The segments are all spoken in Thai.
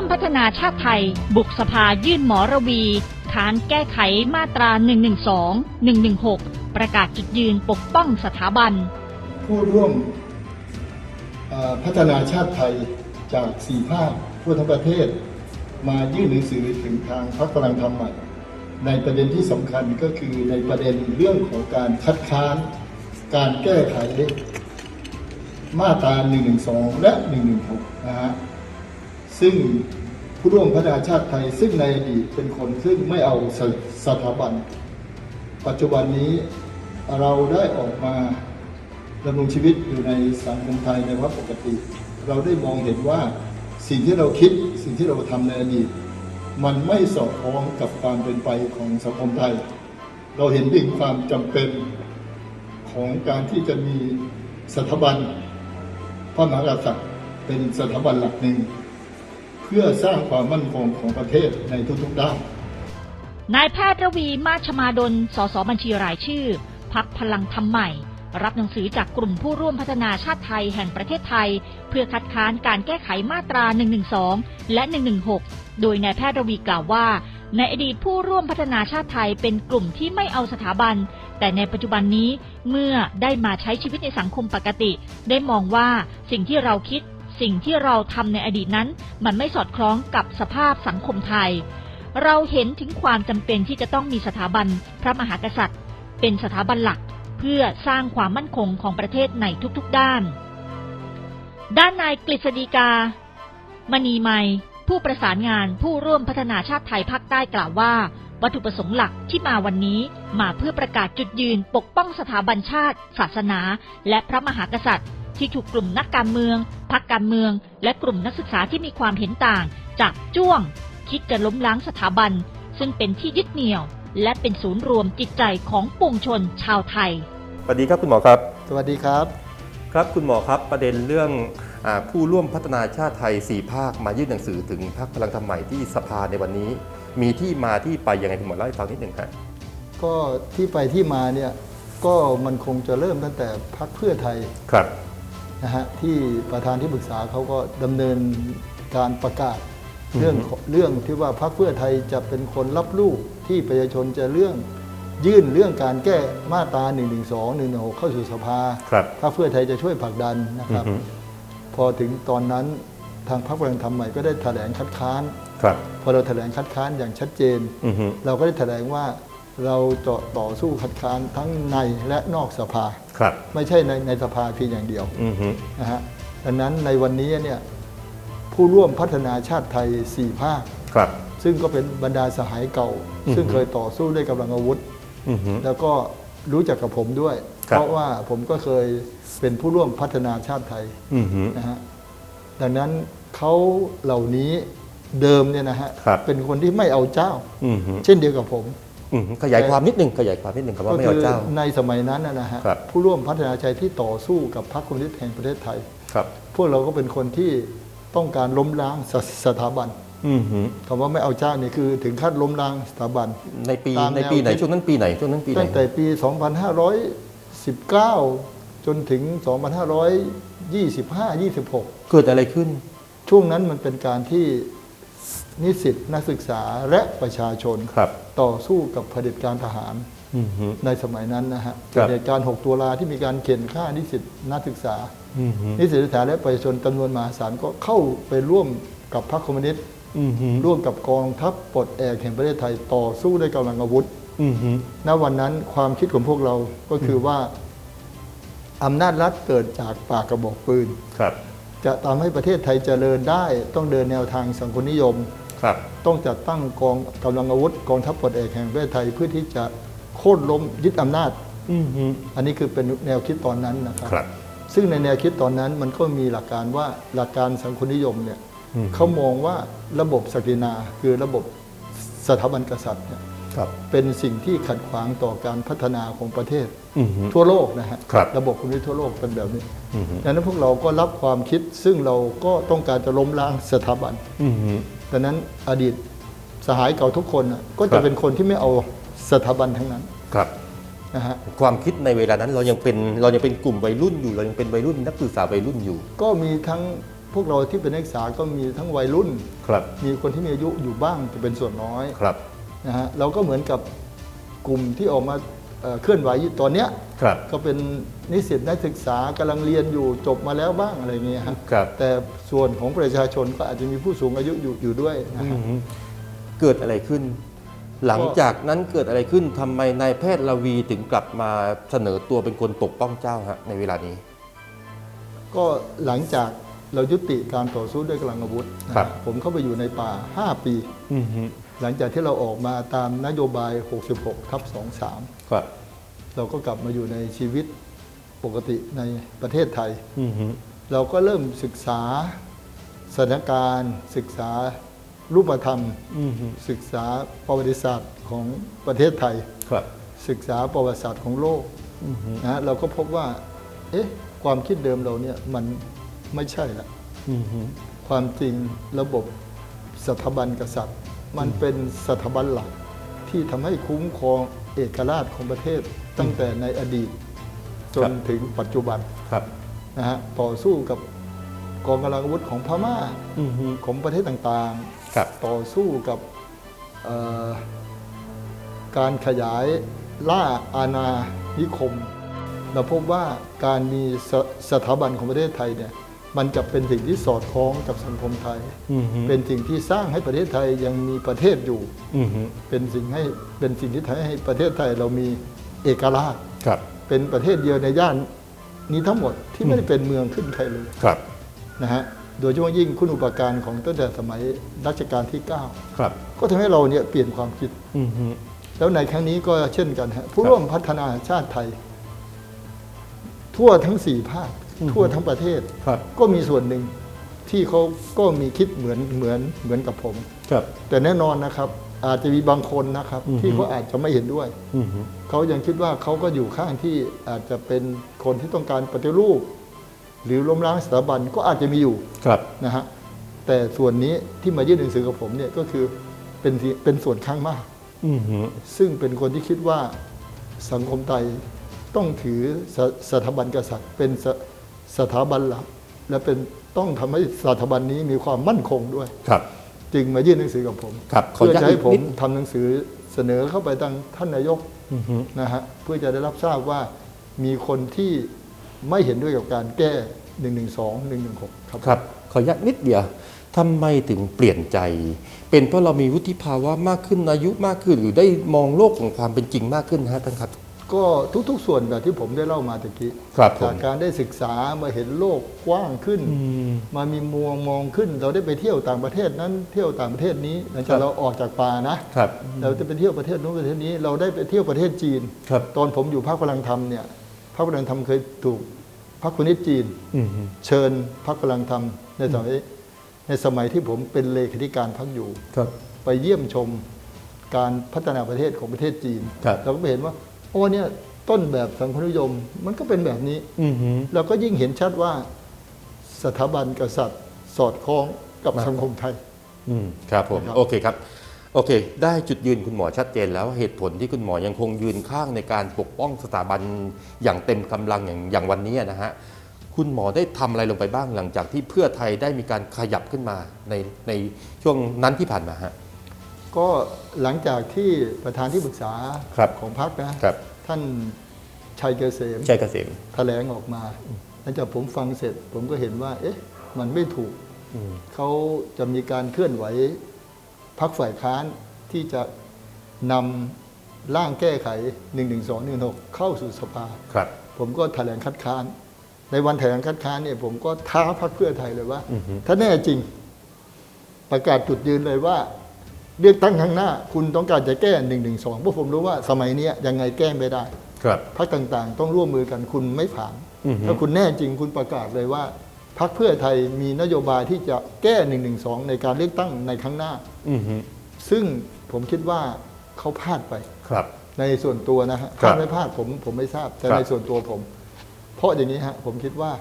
มพัฒนาชาติไทย บุกสภายื่นหมอระวีค้านแก้ไขมาตรา 112 116 ประกาศจุดยืนปกป้องสถาบัน ผู้ร่วมพัฒนาชาติไทยจากสี่ภาคทั่วทั้งประเทศ มายื่นหนังสือถึงทางพรรคพลังธรรมใหม่ ในประเด็นที่สำคัญก็คือในประเด็นเรื่องของการคัดค้าน การแก้ไขมาตรา 112 และ 116 นะฮะ ซึ่งผู้ร่วมพัฒนาชาติไทย ซึ่งในอดีตเป็นคนซึ่งไม่เอาสสถาบัน ปัจจุบันนี้เราได้ออกมาดำรงชีวิตอยู่ในสังคมไทยในวัฏปกติ เราได้มองเห็นว่าสิ่งที่เราคิดสิ่งที่เราทำในอดีต มันไม่สอดคล้องกับการเป็นไปของสังคมไทย เราเห็นถึงความจำเป็นของการที่จะมีสถาบันพระมหากษัตริย์เป็นสถาบันหลักหนึ่ง พื่อสร้างความมั่นคงของประเทศในทุกๆด้าน นายแพทย์ระวีมาชมาดล สสบัญชีรายชื่อ พักพลังธรรมใหม่ รับหนังสือจากกลุ่มผู้ร่วมพัฒนาชาติไทยแห่งประเทศไทย เพื่อคัดค้านการแก้ไขมาตรา 112 และ 116 โดยนายแพทย์ระวีกล่าวว่า ในอดีตผู้ร่วมพัฒนาชาติไทยเป็นกลุ่มที่ไม่เอาสถาบัน แต่ในปัจจุบันนี้เมื่อได้มาใช้ชีวิตในสังคมปกติ ได้มองว่าสิ่งที่เราคิด สิ่งที่เราทำในอดีตนั้น มันไม่สอดคล้องกับสภาพสังคมไทย เราเห็นถึงความจำเป็นที่จะต้องมีสถาบันพระมหากษัตริย์ เป็นสถาบันหลักเพื่อสร้างความมั่นคงของประเทศในทุกๆด้าน ด้านนายกฤษฎีกา มณีไมยผู้ประสานงานผู้ร่วมพัฒนาชาติไทยภาคใต้กล่าวว่า วัตถุประสงค์หลักที่มาวันนี้มาเพื่อประกาศจุดยืนปกป้องสถาบันชาติ ศาสนา และพระมหากษัตริย์ ที่ถูกกลุ่มนักการเมืองพรรคการเมือง และกลุ่มนักศึกษาที่มีความเห็นต่างจากจ้วง คิดจะล้มล้างสถาบัน ซึ่งเป็นที่ยึดเหนี่ยว และเป็นศูนย์รวมจิตใจของปวงชนชาวไทยสวัสดีครับคุณหมอครับ สวัสดีครับ ครับคุณหมอครับประเด็นเรื่องอาผู้ร่วมพัฒนาชาติไทย 4 ภาคมายื่นหนังสือถึงพรรคพลังธรรมใหม่ที่สภาในวันนี้ มีที่มาที่ไปยังไงคุณหมอเล่าให้ฟังนิดหนึ่งครับก็ที่ไปที่มาเนี่ยก็มันคงจะเริ่มตั้งแต่พักเพื่อไทยครับ นะฮะที่ประธานที่ปรึกษาเขาก็ดำเนินการประกาศอือฮึเรื่องของเรื่องที่ว่าพักเพื่อไทยจะเป็นคนรับลูกที่ประชาชนจะเรื่องยื่นเรื่องการแก้มาตรา1 1 2 1 1 6เข้าสู่สภาครับพรรคเพื่อไทยจะช่วยผลักดันนะครับอือฮึพอถึงตอนนั้นทางพรรคพลังธรรมใหม่ก็ได้แถลงคัดค้านครับพอเราแถลงคัดค้านอย่างชัดเจนอือฮึเราก็ได้แถลงว่า เราจะต่อสู้คัดค้านทั้งในและนอกสภา ครับ ไม่ใช่ในในสภาเพียงอย่างเดียวอือฮึนะฮะดังนั้นในวันนี้เนี่ยผู้ร่วมพัฒนาชาติไทย 4 ภาค ครับ ซึ่งก็เป็นบรรดาสหายเก่าอือฮึซึ่งเคยต่อสู้ด้วยกำลังอาวุธ อือฮึ แล้วก็รู้จักกับผมด้วย ครับ เพราะว่าผมก็เคยเป็นผู้ร่วมพัฒนาชาติไทยอือฮึ นะฮะดังนั้นเขาเหล่านี้เดิมเนี่ยนะฮะครับ เป็นคนที่ไม่เอาเจ้า อือฮึ เช่นเดียวกับผม อือฮึขยายความนิดหนึ่งขยายความนิดหนึ่งครับว่าไม่เอาเจ้า ในสมัยนั้นนะนะฮะครับ ผู้ร่วมพัฒนาใจที่ต่อสู้กับพรรคคอมมิวนิสต์แห่งประเทศไทย ครับ พวกเราก็เป็นคนที่ต้องการล้มล้างสสถาบันอือฮึคำว่าไม่เอาเจ้านี่คือถึงขั้นล้มล้างสถาบัน ในปีตามแนวในปีไหนคิด ช่วงนั้นปีไหนช่วงนั้นปีไหนตั้งแต่ปี 2519 จนถึง 2525 26 เกิดอะไรขึ้น ช่วงนั้นมันเป็นการที่ นิสิตนักศึกษาและประชาชนครับต่อสู้กับเผด็จการทหารอือฮึในสมัยนั้นนะฮะครับเหตุการณ์ 6 ตุลาที่มีการเข็นฆ่านิสิตนักศึกษาอือฮึนิสิตนักศึกษาและประชาชนจำนวนมหาศาลก็เข้าไปร่วมกับพรรคคอมมิวนิสต์อือฮึร่วมกับกองทัพปลดแอกแห่งประเทศไทยต่อสู้ด้วยกำลังอาวุธอือฮึณวันนั้นความคิดของพวกเราก็คือว่าอำนาจรัฐเกิดจากปากกระบอกปืนครับจะทำให้ประเทศไทยเจริญได้ต้องเดินแนวทางสังคมนิยม ครับ ต้องจัดตั้งกองกำลังอาวุธกองทัพปลดแอกแห่งประเทศไทยเพื่อที่จะโค่นล้มยึดอำนาจ อือฮึอันนี้คือเป็นแนวคิดตอนนั้นนะครับ ครับ ซึ่งในแนวคิดตอนนั้นมันก็มีหลักการว่าหลักการสังคมนิยมเนี่ยอืม เขามองว่าระบบศักดินาคือระบบสถาบันกษัตริย์เนี่ย ครับเป็นสิ่งที่ขัดขวางต่อการพัฒนาของประเทศอือฮึทั่วโลกนะฮะครับระบบคอมมิวนิสต์ทั่วโลกเป็นแบบนี้อือฮึดังนั้นพวกเราก็รับความคิดซึ่งเราก็ต้องการจะล้มล้างสถาบันอือฮึดังนั้นอดีตสหายเก่าทุกคนน่ะก็ครัจะบเป็นคนที่ไม่เอาสถาบันทั้งนั้นครับนะฮะความคิดในเวลานั้นเรายังเป็นเรายังเป็นกลุ่มวัยรุ่นอยู่ เรายังเป็นวัยรุ่นนักศึกษาวัยรุ่นอยู่ ก็มีทั้งพวกเราที่เป็นนักศึกษาก็มีทั้งวัยรุ่นครับมีคนที่มีอายุอยู่บ้างจะเป็นส่วนน้อยครับ นะฮะเราก็เหมือนกับกลุ่มที่ออกมาเอ่อเคลื่อนไหวอยู่ตอนเนี้ยครับก็เป็นนิสิตนักศึกษากำลังเรียนอยู่จบมาแล้วบ้างอะไรเงี้ยครับครับแต่ส่วนของประชาชนก็อาจจะมีผู้สูงอายุอยู่อยู่ด้วยนะฮะเกิดอะไรขึ้น หลังจากนั้นเกิดอะไรขึ้นทำไมนายแพทย์ลวีถึงกลับมาเสนอตัวเป็นคนปกป้องเจ้าฮะในเวลานี้ ก็หลังจากเรายุติการต่อสู้ด้วยกำลังอาวุธนะครับผมเข้าไปอยู่ในป่า 5 ปีอืมฮึ หลังจากที่เราออกมาตามนโยบาย 66 ทับ 23 ครับ เราก็กลับมาอยู่ในชีวิตปกติในประเทศไทย อืมฮึเราก็เริ่มศึกษาสถานการณ์ ศึกษารูปธรรม อืมฮึศึกษาประวัติศาสตร์ของประเทศไทย ครับ ศึกษาประวัติศาสตร์ของโลกอืมฮึนะเราก็พบว่า เอ๊ะ ความคิดเดิมเราเนี่ยมันไม่ใช่ละ อืมฮึความจริงระบบสถาบันกษัตริย์ มันเป็นสถาบันหลักที่ทำให้คุ้มครองเอกราชของประเทศตั้งแต่ในอดีต จนถึงปัจจุบันครับนะฮะต่อสู้กับกองกำลังอาวุธของพม่าอืมฮึ ของประเทศต่างครับ ๆ ต่อสู้กับเอ่อการขยายล่าอาณานิคม เราพบว่าการมีสสถาบันของประเทศไทยเนี่ย มันจะเป็นสิ่งที่สอดคล้องกับสังคมไทยอืมฮึเป็นสิ่งที่สร้างให้ประเทศไทยยังมีประเทศอยู่อืมฮึเป็นสิ่งให้เป็นสิ่งที่ทำให้ประเทศไทยเรามีเอกราชครับเป็นประเทศเดียวในย่านนี้ทั้งหมดที่ไม่ได้เป็นเมืองขึ้นใครเลยครับนะฮะโดยเฉพาะยิ่งคุณอุปการของตั้งแต่สมัยรัชกาลที่ครับ9ก็ทำให้เราเนี่ยเปลี่ยนความคิดอืมฮึแล้วในครั้งนี้ก็เช่นกันฮะผู้ร่วมพัฒนาชาติไทย ทั่วทั้งสี่ภาค ทั่วทั้งประเทศครับก็มีส่วนหนึ่งที่เขาก็มีคิดเหมือนเหมือนเหมือนกับผมครับแต่แน่นอนนะครับ อาจจะมีบางคนนะครับอือฮึที่เขาอาจจะไม่เห็นด้วยอืมฮึเขายังคิดว่าเขาก็อยู่ข้างที่อาจจะเป็นคนที่ต้องการปฏิรูป หรือล้มล้างสถาบันก็อาจจะมีอยู่ครับนะฮะแต่ส่วนนี้ที่มายื่นหนังสือกับผมเนี่ยก็คือเป็นที่เป็นส่วนข้างมากอืมฮึซึ่งเป็นคนที่คิดว่าสังคมไทยต้องถือสสถาบันกษัตริย์เป็น สสถาบันหลัก และเป็นต้องทำให้สถาบันนี้มีความมั่นคงด้วยครับจึงมายื่นหนังสือกับผมครับขออเพื่อนุญาตจะให้อีกผมนิดทำหนังสือเสนอเข้าไปทางท่านนายกอืมฮึนะฮะเพื่อจะได้รับทราบว่ามีคนที่ไม่เห็นด้วยกับการแก้ 112 116 ครับครับ ขออนุญาตนิดเดียวทำไมถึงเปลี่ยนใจ เป็นเพราะเรามีวุฒิภาวะมากขึ้นอายุมากขึ้น หรือได้มองโลกของความเป็นจริงมากขึ้นฮะท่านครับ ก็ทุกๆ ส่วนแบบที่ผมได้เล่ามาตะกี้ครับผมจากการได้ศึกษามาเห็นโลกกว้างขึ้น อืม มามีมุมมองขึ้น เราได้ไปเที่ยวต่างประเทศนั้นเที่ยวต่างประเทศนี้หลังครัจากบเราออกจากป่านะครับ เราจะไปเที่ยวประเทศนู้นประเทศนี้ เราได้ไปเที่ยวประเทศจีน ครับ ตอนผมอยู่พรรคพลังธรรมเนี่ยพรรคพลังธรรมเคยถูกพรรคคอมมิวนิสต์จีน อืมฮึ เชิญพรรคพลังธรรมในสมัยในสมัยที่ผมเป็นเลขาธิการพรรคอยู่ ครับ ไปเยี่ยมชมการพัฒนาประเทศของประเทศจีนครับ เราก็ไปเห็นว่า โอ้เนี่ยต้นแบบสังคมนิยมมันก็เป็นแบบนี้ อืมฮึเราก็ยิ่งเห็นชัดว่าสถาบันกษัตริย์ สอดคล้องกับมากสังคมไทย อืมครับผมนะครับ โอเคครับ โอเค ได้จุดยืนคุณหมอชัดเจนแล้วเหตุผลที่คุณหมอยังคงยืนข้างในการปกป้องสถาบันอย่างเต็มกำลังอย่างอย่างวันนี้นะฮะคุณหมอได้ทำอะไรลงไปบ้างหลังจากที่เพื่อไทยได้มีการขยับขึ้นมาในในช่วงนั้นที่ผ่านมาฮะ ก็หลังจากที่ประธานที่ปรึกษาครับของพรรคนะครับ ท่านชัยเกษมชัยเกษมแถลงออกมาหลังจากผมฟังเสร็จ ผมก็เห็นว่า เอ๊ะ มันไม่ถูกอืมเขาจะมีการเคลื่อนไหวพักฝ่ายค้านที่จะนำร่างแก้ไข 1 1 2 1 6 เข้าสู่สภา ครับ ผมก็แถลงคัดค้าน ในวันแถลงคัดค้านเนี่ยผมก็ท้าพักเพื่อไทยเลยว่าอือฮึถ้าแน่จริง ประกาศจุดยืนเลยว่า เลือกตั้งข้างหน้า คุณต้องการจะแก้1นึเพราะผมรู้ว่าสมัยเนี้ยยังไงแก้ไม่ได้ครับพักต่างๆ ต้องร่วมมือกันคุณไม่ผ่านอือฮึถ้าคุณแน่จริงคุณประกาศเลยว่าพักเพื่อไทยมีนโยบายที่จะแก้1นึในการเลือกตั้งในครั้งหน้าอืมฮึซึ่งผมคิดว่าเขาพลาดไปครับ ในส่วนตัวนะฮะครัพบลาดไม่พลาดผมผมไม่ทราบแต่ครับในส่วนตัวผม เพราะอย่างนี้ฮะผมคิดว่า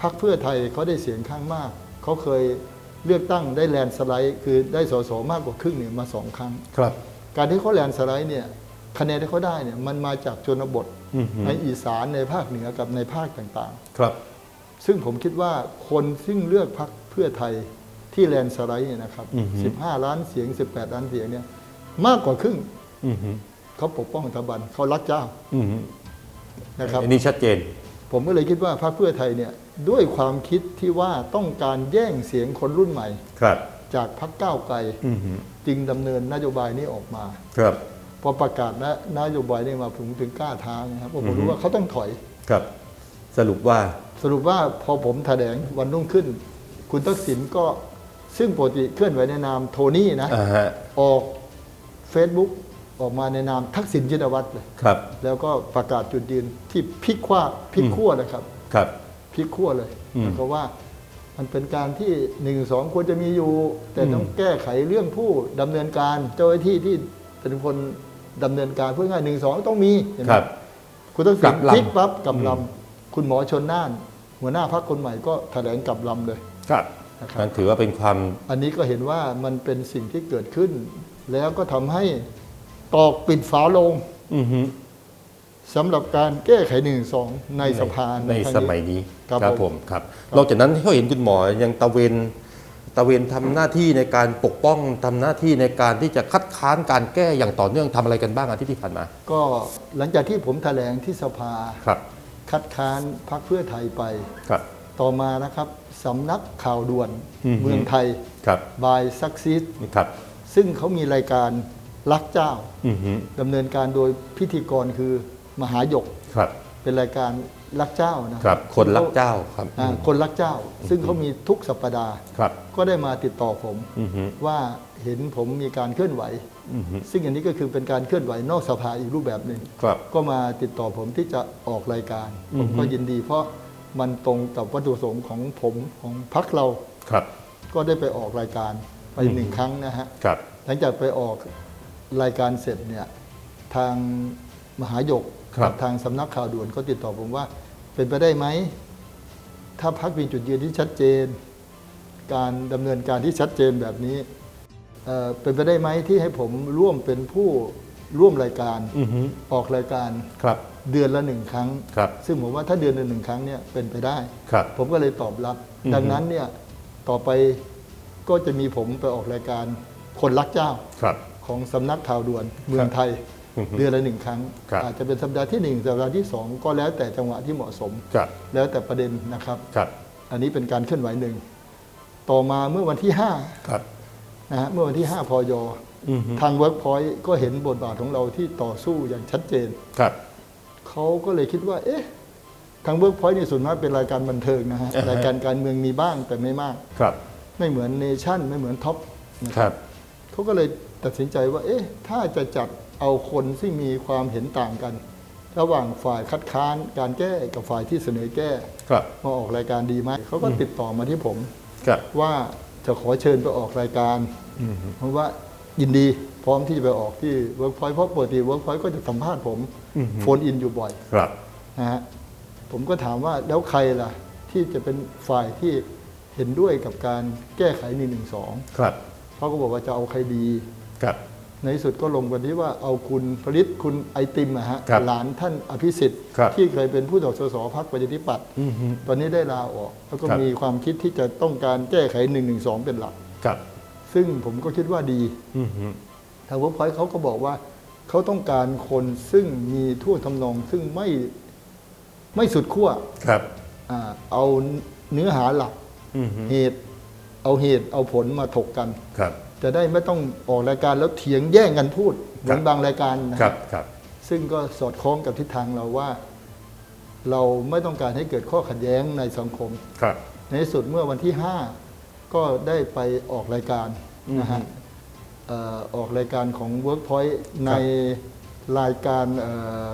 พักเพื่อไทยเขาได้เสียงข้างมากเขาเคย เลือกตั้งได้แลนด์สไลด์คือได้สสมากกว่าครึ่งเนี่ยมาสองครั้ง ครับ การที่เขาแลนด์สไลด์เนี่ยคะแนนที่เขาได้เนี่ยมันมาจากชนบทอืมฮึในอีสานในภาคเหนือกับในภาคต่างครับ ๆ ซึ่งผมคิดว่าคนซึ่งเลือกพักเพื่อไทยที่แลนด์สไลด์เนี่ยนะครับอือฮึ15 ล้านเสียง 18 ล้านเสียงเนี่ยมากกว่าครึ่งอือฮึเขาปกป้องสถาบันเขารักเจ้าอือฮึนะครับ อันนี้ชัดเจน ผมก็เลยคิดว่าพรรคเพื่อไทยเนี่ยด้วยความคิดที่ว่าต้องการแย่งเสียงคนรุ่นใหม่ ครับจากพรรคก้าวไกลอือฮึจึงดำเนินนโยบายนี้ออกมา ครับ พอประกาศนะนโยบายนี้มาผมถึงกล้าท้านะครับเพราะผอืมอฮึรู้ว่าเขาต้องถอย ครับ สรุปว่า สรุปว่าพอผมแถลงวันรุ่งขึ้น คุณทักษิณก็ซึ่งปกติเคลื่อนไหวในนามโทนี่นะ อ่าฮะ ออก Facebook ออกมาในนามทักษิณชินวัตรเลยครับ แล้วก็ประกาศจุดยืนที่พลิกขว้าพลิกขั้วนะครับครับพลิกขั้วเลยอืมแล้วก็ว่ามันเป็นการที่หนึ่งสองควรจะมีอยู่ แต่อืมต้องแก้ไขเรื่องผู้ดำเนินการเจ้าหน้าที่ที่เป็นคนดำเนินการเพื่อง่ายหนึ่งสองต้องมีเห็นไหมครับ คุณต้องกลัสิบนลำพลิกปั๊บกลับอืมลำคุณหมอชนน่าน หัวหน้าพักคนใหม่ก็แถลงกลับลำเลยครับนะครับนั่นถือว่าเป็นความ อันนี้ก็เห็นว่ามันเป็นสิ่งที่เกิดขึ้น แล้วก็ทำให้ ตอกปิดฝาโลงอือฮึสำหรับการแก้ไขหนึ่งสองในสภาในครั้ง สมัยนี้ครับครับผผมมครับ นอกจากนั้นเขาเห็นคุณหมอยังตะเวนตะเวนทำหน้าที่ในการปกป้องทำหน้าที่ในการที่จะคัดค้านการแก้อย่างต่อเนื่องทำอะไรกันบ้างอาทิตย์ที่ผ่านมา ก็หลังจากที่ผมแถลงที่สภาครับ คัดค้านพักเพื่อไทยไป ครับ ต่อมานะครับสำนักข่าวด่วนอือฮึ เมืองไทยครับ บายซักซีดครับ ซึ่งเขามีรายการ รักเจ้าอือฮึดำเนินการโดยพิธีกรคือมหาหยกครับ เป็นรายการรักเจ้านะครับ คนรักเจ้าครับอ่าคนรักเจ้า ซึ่งเขามีทุกสัปดาห์ ครับ ก็ได้มาติดต่อผม อือฮึว่าเห็นผมมีการเคลื่อนไหว อือฮึซึ่งอันนี้ก็คือเป็นการเคลื่อนไหวนอกสภาอีกรูปแบบหนึ่ง ครับ ก็มาติดต่อผมที่จะออกรายการ อืผอมฮึก็ยินดี เพราะมันตรงกับวัตถุประสงค์ของผมของพักเรา ครับ ก็ได้ไปออกรายการไปอือฮึหนึ่งครั้งนะฮะ ครับ หลังจากไปออก รายการเสร็จเนี่ยทางมหาหยกครับ ทางสำนักข่าวด่วนก็ติดต่อผมว่า เป็นไปได้ไหม ถ้าพักมีจุดยืนที่ชัดเจน การดำเนินการที่ชัดเจนแบบนี้เอ่อเป็นไปได้ไหมที่ให้ผมร่วมเป็นผู้ร่วมรายการอือฮึออกรายการครับ เดือนละหนึ่งครั้ง ครับ ซึ่งผมว่าถ้าเดือนละหนึ่งครั้งเนี่ยเป็นไปได้ ครับ ผมก็เลยตอบรับ อือฮึ ดังนั้นเนี่ยต่อไปก็จะมีผมไปออกรายการคนรักเจ้า ครับ ของสำนักข่าวด่วนเมืองไทยอือฮึเดือนละหนึ่งครั้งครับอาจจะเป็นสัปดาห์ที่หนึ่งสัปดาห์ที่สองก็แล้วแต่จังหวะที่เหมาะสมครับแล้วแต่ประเด็นนะครับครับอันนี้เป็นการเคลื่อนไหวหนึ่ง ต่อมาเมื่อวันที่ครับ5นะฮะเมื่อวันที่ 5 พยอือฮึทางเวิร์กพอยต์ก็เห็นบทบาทของเราที่ต่อสู้อย่างชัดเจนครับเขาก็เลยคิดว่า เอ๊ะ ทางเวิร์กพอยต์นี่ส่วนมากเป็นรายการบันเทิงนะฮะอ่าฮะ รายการการเมืองมีบ้างแต่ไม่มาก ครับ ไม่เหมือนเนชั่นไม่เหมือนท็อปนะครับเขาก็เลย ตัดสินใจว่า เอ๊ะ ถ้าจะจัดเอาคนที่มีความเห็นต่างกัน ระหว่างฝ่ายคัดค้านการแก้กับฝ่ายที่เสนอแก้ครับมาออกรายการดีไหมเขาก็ติดต่อมาที่ผม ครับ ว่าจะขอเชิญไปออกรายการอือฮึเพราะว่ายินดีพร้อมที่จะไปออกที่เวิร์กพอยต์เพราะปกติเวิร์กพอยต์ก็จะสัมภาษณ์ผมอือฮึโฟนอินอยู่บ่อย ครับ นะฮะผมก็ถามว่าแล้วใครล่ะ ที่จะเป็นฝ่ายที่เห็นด้วยกับการแก้ไข1นึครับเขาก็บอกว่าจะเอาใครดี ครับในที่สุดก็ลงกันที่ว่าเอาคุณผลิตคุณไอติมอะฮะครับหลานท่านอภิสิทธิ์ ครับที่เคยเป็นผู้สมัครสสพรรคประชาธิปัตย์อือฮึตอนนี้ได้ลาออก แล้วก็ครับ มีความคิดที่จะต้องการแก้ไข1นึเป็นหลัก ครับซึ่งผมก็คิดว่าดี อือฮึทางเวิร์กพอยต์เขาก็บอกว่าเขาต้องการคนซึ่งมีทั่วทำนองซึ่งไม่ไม่สุดขั้วครับอ่าเอาเนื้อหาหลักอือฮึเหตุ เอาเหตุเอาผลมาถกกัน ครับ จะได้ไม่ต้องออกรายการแล้วเถียงแย่งกันพูดเหมือนบางรายการนะคครัรับบครับซึ่งก็สอดคล้องกับทิศทางเราว่า เราไม่ต้องการให้เกิดข้อขัดแย้งในสังคมครับ ในที่สุดเมื่อวันที่ 5 ก็ได้ไปออกรายการนะฮะเอ่อออกรายการของ Workpoint ในรายการเอ่อ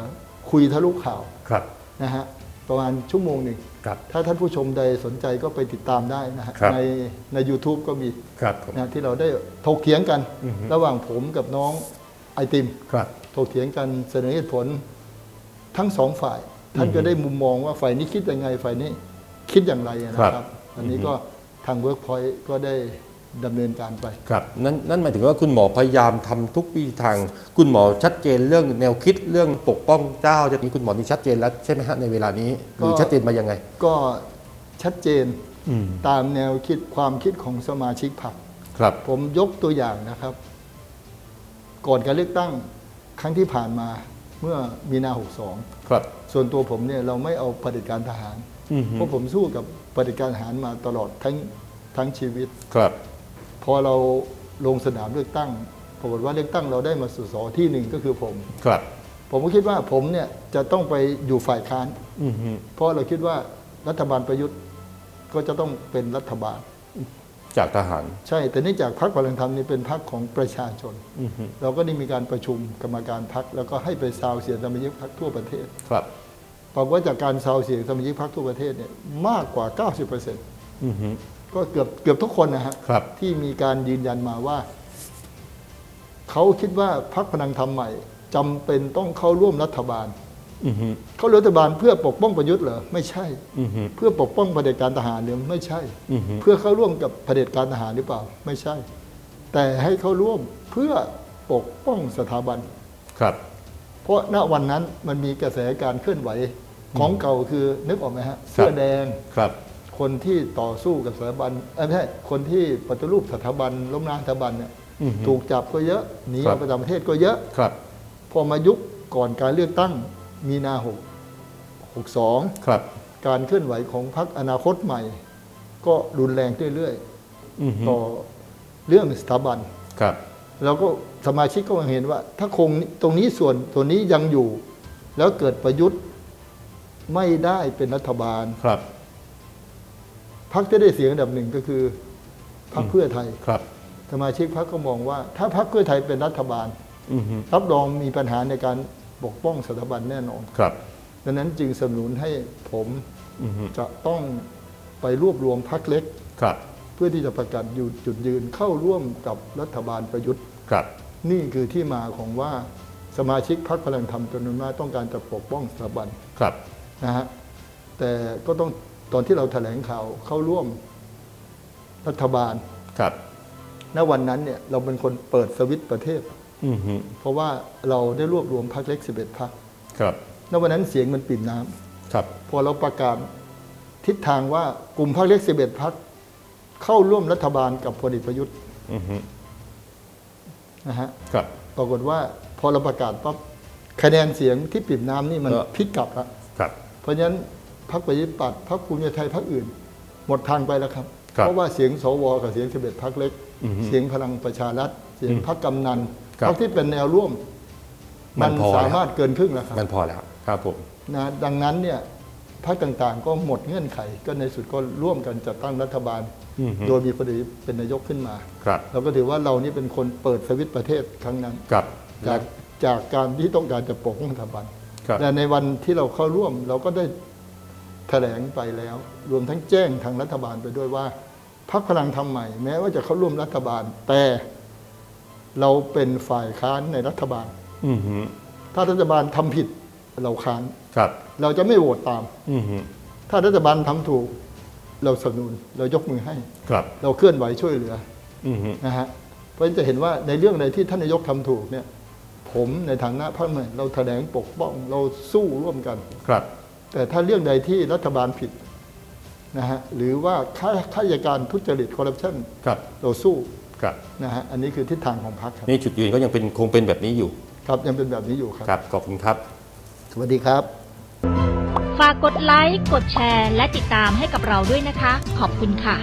คุยทะลุข่าวครับนะฮะ ประมาณชั่วโมงหนึ่งครับ ถ้าท่านผู้ชมใดสนใจก็ไปติดตามได้นะฮะครับ ในใน u t u b e ก็มีครับผม นะที่เราได้ถกเถียงกัน อือฮึ ระหว่างผมกับน้องไอติม ครับ ถกเถียงกันเสนอเหตุผลทั้งสองฝ่าย ท่านก็ได้มุมมองว่าฝ่ายนี้คิดยังไงฝ่ายนี้คิดอย่างไรนะคครัรับบ อันนี้ก็ทาง Workpoint ก็ได้ ดำเนินการไปครับนั่นนั่นหมายถึงว่าคุณหมอพยายามทำทุกวิธีทาง คุณหมอชัดเจนเรื่องแนวคิดเรื่องปกป้องเจ้าจะมีคุณหมอนี่ชัดเจนแล้วใช่ไหมฮะในเวลานี้หรือก็ชัดเจนมายังไง ก็ชัดเจนอืมตามแนวคิดความคิดของสมาชิกพรรคครับ ผมยกตัวอย่างนะครับ ก่อนการเลือกตั้งครั้งที่ผ่านมาเมื่อมีนา 62 ครับ ส่วนตัวผมเนี่ยเราไม่เอาเผด็จการทหารอืมเพราะผมสู้กับเผด็จการทหารมาตลอดทั้งทั้งชีวิตครับ พอเราลงสนามเลือกตั้งปรากฏว่าเลือกตั้งเราได้มาสสที่หนึ่งก็คือผม ครับ ผมก็คิดว่าผมเนี่ยจะต้องไปอยู่ฝ่ายค้าน อืมเพราะเราคิดว่ารัฐบาลประยุทธ์ก็จะต้องเป็นรัฐบาล จากทหาร ใช่ แต่เนื่องจากพรรคพลังธรรมนี่เป็นพรรคของประชาชน อืมเราก็ได้มีการประชุมกรรมการพรรคแล้วก็ให้ไปซาวเสียงสมาชิกพรรคทั่วประเทศครับ ปรากฏว่าจากการซาวเสียงสมาชิกพรรคทั่วประเทศเนี่ยมากกว่า 90%อืม ก็เกือบเกือบทุกคนนะฮะครับ ที่มีการยืนยันมาว่า เขาคิดว่าพรรคพลังธรรมใหม่จำเป็นต้องเข้าร่วมรัฐบาล อืมเข้าร่วมรัฐบาลเพื่อปกป้องประยุทธ์เหรอไม่ใช่ อืมเพื่อปกป้องเผด็จการทหารหรือไม่ใช่ อืมเพื่อเข้าร่วมกับเผด็จการทหารหรือเปล่า ไม่ใช่ แต่ให้เข้าร่วมเพื่อปกป้องสถาบัน ครับ เพราะณวันนั้นมันมีกระแสการเคลื่อนไหวของเก่าคือนึกออกไหมฮะเสื้อแดง ครับ คนที่ต่อสู้กับสถาบันเอ้ยไม่ใช่คนที่ปฏิรูปสถาบันล้มล้างสถาบันเนี่ยอืมถูกจับก็เยอะหนีครัอบอกไปต่างประเทศก็เยอะ ครับ พอมายุคก่อนการเลือกตั้งมีนาหกหกสอง ครับ การเคลื่อนไหวของพรรคอนาคตใหม่ ก็รุนแรงเรื่อยอืมๆต่อเรื่องสถาบัน ครับ แล้วก็สมาชิกก็เห็นว่า ถ้าคงตรงนี้ส่วนตัวนี้ยังอยู่ แล้วเกิดประยุทธ์ไม่ได้เป็นรัฐบาล ครับ พรรคที่ได้เสียงอันดับหนึ่งก็คือพรรคเพื่อไทยครับ สมาชิกพรรคก็มองว่า ถ้าพรรคเพื่อไทยเป็นรัฐบาลอืมรับรองมีปัญหาในการปกป้องสถาบันแน่นอนครับดังนั้นจึงสนับสนุนให้ผมอืมจะต้องไปรวบรวมพรรคเล็กครับ เพื่อที่จะประกาศอยู่จุดยืนเข้าร่วมกับรัฐบาลประยุทธ์ครับ นี่คือที่มาของว่าสมาชิกพรรคพลังธรรมจำนวนมากต้องการจะปกป้องสถาบันครับนะฮะแต่ก็ต้อง ตอนที่เราแถลงข่าวเข้าร่วมรัฐบาลครับณวันนั้นเนี่ยเราเป็นคนเปิดสวิตช์ประเทศอืมเพราะว่าเราได้รวบรวมพรรคเล็ก 11พรรคครับณวันนั้นเสียงมันปิ่มน้ำครับ พอเราประกาศทิศทางว่ากลุ่มพรรคเล็ก 11พรรคเข้าร่วมรัฐบาลกับพลเอกประยุทธ์อืมนะฮะครับ ปรากฏว่าพอเราประกาศปั๊บคะแนนเสียงที่ปิ่มน้ำนี่มันเออพลิกกลับแล้วครับ เพราะฉะนั้น พรรคประชาธิปัตย์พรรคภูมิใจไทยพรรคอื่น หมดทางไปแล้วครับ ครับเพราะว่าเสียงสวกับเสียง11พรรคเล็ก อือฮึเสียงพลังประชารัฐ เสียงอืมพรรคกำนันครับพรรคที่เป็นแนวร่วม มัมันนพอแล้วสามารถเกินครึ่งแล้วครับมันพอแล้วครับผม นะดังนั้นเนี่ยพรรคต่างๆ ก็หมดเงื่อนไข ก็ในสุดก็ร่วมกันจัดตั้งรัฐบาล อืมโดยมีพลเอกประยุทธ์เป็นนายกขึ้นมา ครับเราก็ถือว่าเรานี่เป็นคนเปิดสวิตช์ประเทศครั้งนั้น ครับจากจากการที่ต้องการจะปกป้องสถาบัน ครับ แต่ในวันที่เราเข้าร่วมเราก็ได้แถลงไปแล้ว รวมทั้งแจ้งทางรัฐบาลไปด้วยว่าพรรคพลังธรรมใหม่ แม้ว่าจะเข้าร่วมรัฐบาล แต่เราเป็นฝ่ายค้านในรัฐบาลอืมถ้ารัฐบาลทำผิดเราค้านครับเราจะไม่โหวตตามอืมถ้ารัฐบาลทำถูก เราสนับสนุนเรายกมือให้ครับเราเคลื่อนไหวช่วยเหลืออืมนะฮะเพราะฉะนั้นจะเห็นว่าในเรื่องใดที่ท่านนายกทำถูกเนี่ย ผมในฐานะพรรคใหม่เราแถลงปกป้องเราสู้ร่วมกันครับ แต่ถ้าเรื่องใดที่รัฐบาลผิดนะฮะหรือว่าข้าข้าราชการทุจริตคอร์รัปชันครับเราสู้ครับนะฮะอันนี้คือทิศทางของพรรคครับนี่จุดยืนก็ยังเป็นคงเป็นแบบนี้อยู่ ครับยังเป็นแบบนี้อยู่ครับ ครับขอบคุณครับ สวัสดีครับ ฝากกดไลค์กดแชร์ และติดตามให้กับเราด้วยนะคะ ขอบคุณค่ะ